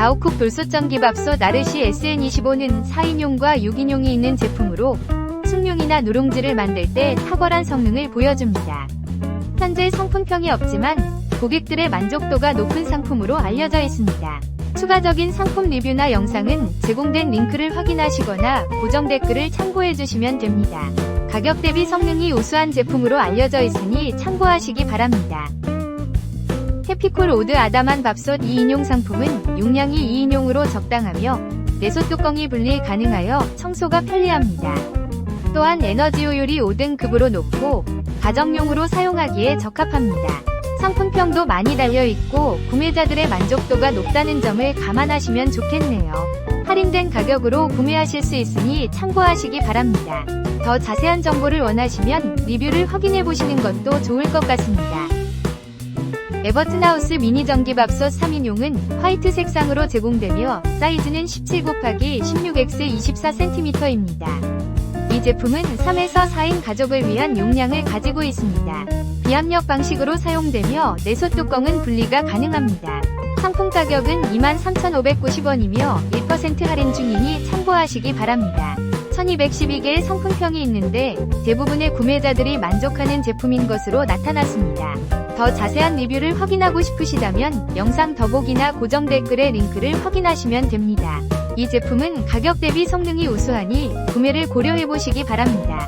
다우쿡 돌솥전기밥솥 나르시 SN25는 4인용과 6인용이 있는 제품으로 숭늉이나 누룽지를 만들 때 탁월한 성능을 보여줍니다. 현재 성품평이 없지만 고객들의 만족도가 높은 상품으로 알려져 있습니다. 추가적인 상품 리뷰나 영상은 제공된 링크를 확인하시거나 고정 댓글을 참고해 주시면 됩니다. 가격 대비 성능이 우수한 제품으로 알려져 있으니 참고하시기 바랍니다. 해피콜 오드 아담한 밥솥 2인용 상품은 용량이 2인용으로 적당하며 내솥 뚜껑이 분리 가능하여 청소가 편리합니다. 또한 에너지 효율이 5등급으로 높고 가정용으로 사용하기에 적합합니다. 상품평도 많이 달려있고 구매자들의 만족도가 높다는 점을 감안하시면 좋겠네요. 할인된 가격으로 구매하실 수 있으니 참고하시기 바랍니다. 더 자세한 정보를 원하시면 리뷰를 확인해 보시는 것도 좋을 것 같습니다. 에버튼하우스 미니 전기밥솥 3인용은 화이트 색상으로 제공되며 사이즈는 17 곱하기 16x 24cm입니다. 이 제품은 3에서 4인 가족을 위한 용량을 가지고 있습니다. 비압력 방식으로 사용되며 내솥 뚜껑은 분리가 가능합니다. 상품 가격은 23,590원이며 1% 할인 중이니 참고하시기 바랍니다. 1212개의 성품평이 있는데 대부분의 구매자들이 만족하는 제품인 것으로 나타났습니다. 더 자세한 리뷰를 확인하고 싶으시다면 영상 더보기나 고정 댓글의 링크를 확인하시면 됩니다. 이 제품은 가격 대비 성능이 우수하니 구매를 고려해보시기 바랍니다.